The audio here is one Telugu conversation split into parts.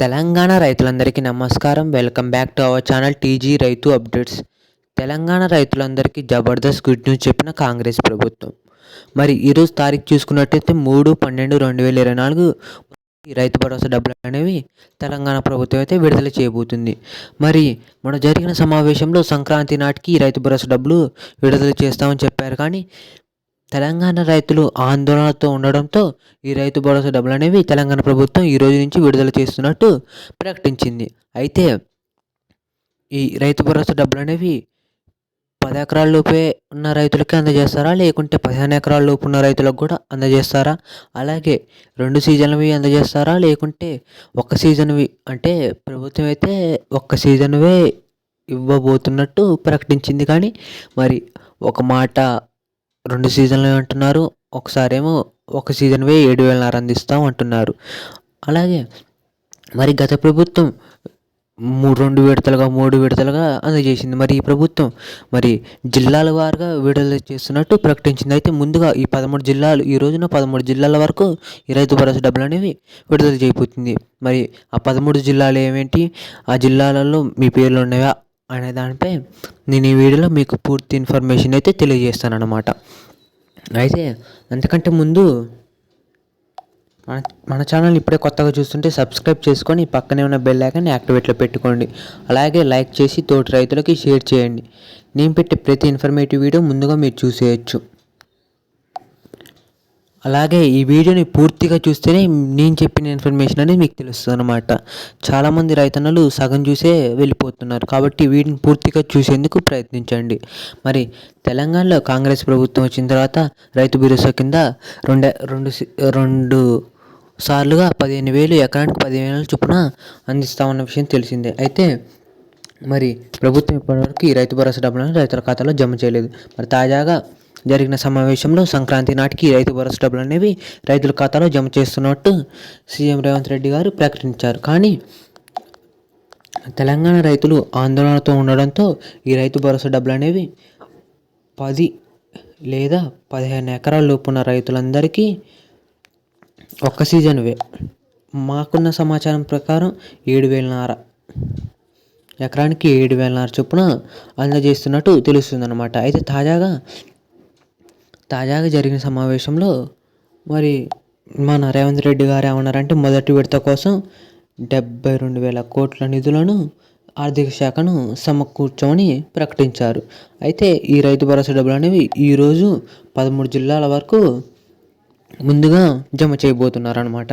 తెలంగాణ రైతులందరికీ నమస్కారం. Welcome back to our channel TG Rythu updates. Telangana రైతులందరికీ జబర్దస్త్ గుడ్ న్యూస్ చెప్పిన కాంగ్రెస్ ప్రభుత్వం. మరి ఈరోజు తారీఖు చూసుకున్నట్టయితే మూడు పన్నెండు రెండు వేల ఇరవై నాలుగు ఈ రైతు భరోసా డబ్బులు అనేవి తెలంగాణ ప్రభుత్వం అయితే విడుదల చేయబోతుంది. మరి మన జరిగిన సమావేశంలో సంక్రాంతి నాటికి ఈ రైతు భరోసా డబ్బులు విడుదల చేస్తామని చెప్పారు కానీ తెలంగాణ రైతులు ఆందోళనతో ఉండడంతో ఈ రైతు భరోసా డబ్బులు అనేవి తెలంగాణ ప్రభుత్వం ఈ రోజు నుంచి విడుదల చేస్తున్నట్టు ప్రకటించింది. అయితే ఈ రైతు భరోసా డబ్బులు అనేవి పది ఎకరాల లోపే ఉన్న రైతులకి అందజేస్తారా? లేకుంటే పదిహేను ఎకరాల లోపు ఉన్న రైతులకు కూడా అందజేస్తారా? అలాగే రెండు సీజన్లవి అందజేస్తారా? లేకుంటే ఒక సీజన్వి అంటే ప్రభుత్వం అయితే ఒక్క సీజన్వే ఇవ్వబోతున్నట్టు ప్రకటించింది. కానీ మరి ఒక మాట రెండు సీజన్లు అంటున్నారు. ఒకసారేమో ఒక సీజన్వే ఏడు వేలన్నర అందిస్తాం అంటున్నారు. అలాగే మరి గత ప్రభుత్వం మూడు రెండు విడతలుగా మూడు విడతలుగా అందజేసింది. మరి ఈ ప్రభుత్వం మరి జిల్లాల వారుగా విడుదల చేస్తున్నట్టు ప్రకటించింది. అయితే ముందుగా ఈ పదమూడు జిల్లాలు ఈ రోజున పదమూడు జిల్లాల వరకు ఈ రైతు భరోసా డబ్బులు అనేవి విడుదల చేయబోతుంది. మరి ఆ పదమూడు జిల్లాలు ఏమేంటి ఆ జిల్లాలలో మీ పేర్లు ఉన్నాయా? అనే దానిపై నేను ఈ వీడియోలో మీకు పూర్తి ఇన్ఫర్మేషన్ అయితే తెలియజేస్తాను అన్నమాట అయితే అంతకంటే ముందు మన మన ఛానల్ ఇప్పుడే కొత్తగా చూస్తుంటే సబ్స్క్రైబ్ చేసుకొని పక్కనే ఉన్న బెల్ ఐకాన్ యాక్టివేట్లో పెట్టుకోండి. అలాగే లైక్ చేసి తోటి రైతులకి షేర్ చేయండి. నేను పెట్టే ప్రతి ఇన్ఫర్మేటివ్ వీడియో ముందుగా మీరు చూసేయచ్చు. అలాగే ఈ వీడియోని పూర్తిగా చూస్తేనే నేను చెప్పిన ఇన్ఫర్మేషన్ అనేది మీకు తెలుస్తుంది అనమాట చాలామంది రైతన్నలు సగం చూసే వెళ్ళిపోతున్నారు. కాబట్టి వీటిని పూర్తిగా చూసేందుకు ప్రయత్నించండి. మరి తెలంగాణలో కాంగ్రెస్ ప్రభుత్వం వచ్చిన తర్వాత రైతు భరోసా కింద రెండు రెండు రెండు సార్లుగా పదిహేను వేలు ఎకరానికి పదిహేను వేల చొప్పున అందిస్తామన్న విషయం తెలిసిందే. అయితే మరి ప్రభుత్వం ఇప్పటివరకు ఈ రైతు భరోసా డబ్బులను రైతుల ఖాతాలో జమ చేయలేదు. మరి తాజాగా జరిగిన సమావేశంలో సంక్రాంతి నాటికి రైతు భరోసా డబ్బులు అనేవి రైతుల ఖాతాలో జమ చేస్తున్నట్టు సీఎం రేవంత్ రెడ్డి గారు ప్రకటించారు. కానీ తెలంగాణ రైతులు ఆందోళనతో ఉండడంతో ఈ రైతు భరోసా డబ్బులు అనేవి పది లేదా పదిహేను ఎకరాల లోపున్న రైతులందరికీ ఒక్క సీజన్వే. మాకున్న సమాచారం ప్రకారం ఏడు వేలన్నర ఎకరానికి ఏడు వేలన్నర చొప్పున అందజేస్తున్నట్టు తెలుస్తుందన్నమాట. అయితే తాజాగా తాజాగా జరిగిన సమావేశంలో మరి మన రేవంత్ రెడ్డి గారు ఏమన్నారంటే మొదటి విడత కోసం డెబ్బై రెండు వేల కోట్ల నిధులను ఆర్థిక శాఖను సమకూర్చమని ప్రకటించారు. అయితే ఈ రైతు భరోసా డబ్బులు అనేవి ఈరోజు పదమూడు జిల్లాల వరకు ముందుగా జమ చేయబోతున్నారు అనమాట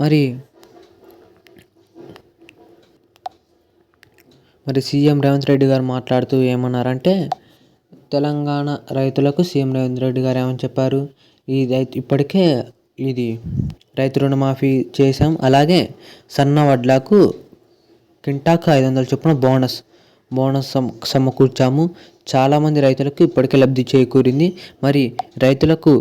మరి మరి సీఎం రేవంత్ రెడ్డి గారు మాట్లాడుతూ ఏమన్నారంటే తెలంగాణ రైతులకు సీఎం రేవంత్ రెడ్డి గారు ఏమని చెప్పారు? ఈ రైతు ఇప్పటికే ఇది రైతు రుణమాఫీ చేశాం. అలాగే సన్న వడ్లకు కింటాకు ఐదు వందల చొప్పున బోనస్ బోనస్ సమ సమకూర్చాము. చాలామంది రైతులకు ఇప్పటికే లబ్ధి చేకూరింది. మరి రైతులకు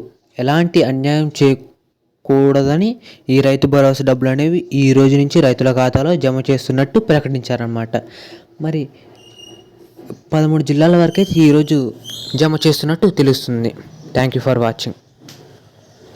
ఎలాంటి అన్యాయం చేయకూడదని ఈ రైతు భరోసా డబ్బులు అనేవి ఈ రోజు నుంచి రైతుల ఖాతాలో జమ చేస్తున్నట్టు ప్రకటించారన్నమాట. మరి పదమూడు జిల్లాల వరకే ఈరోజు జమ చేస్తున్నట్టు తెలుస్తుంది. Thank you for watching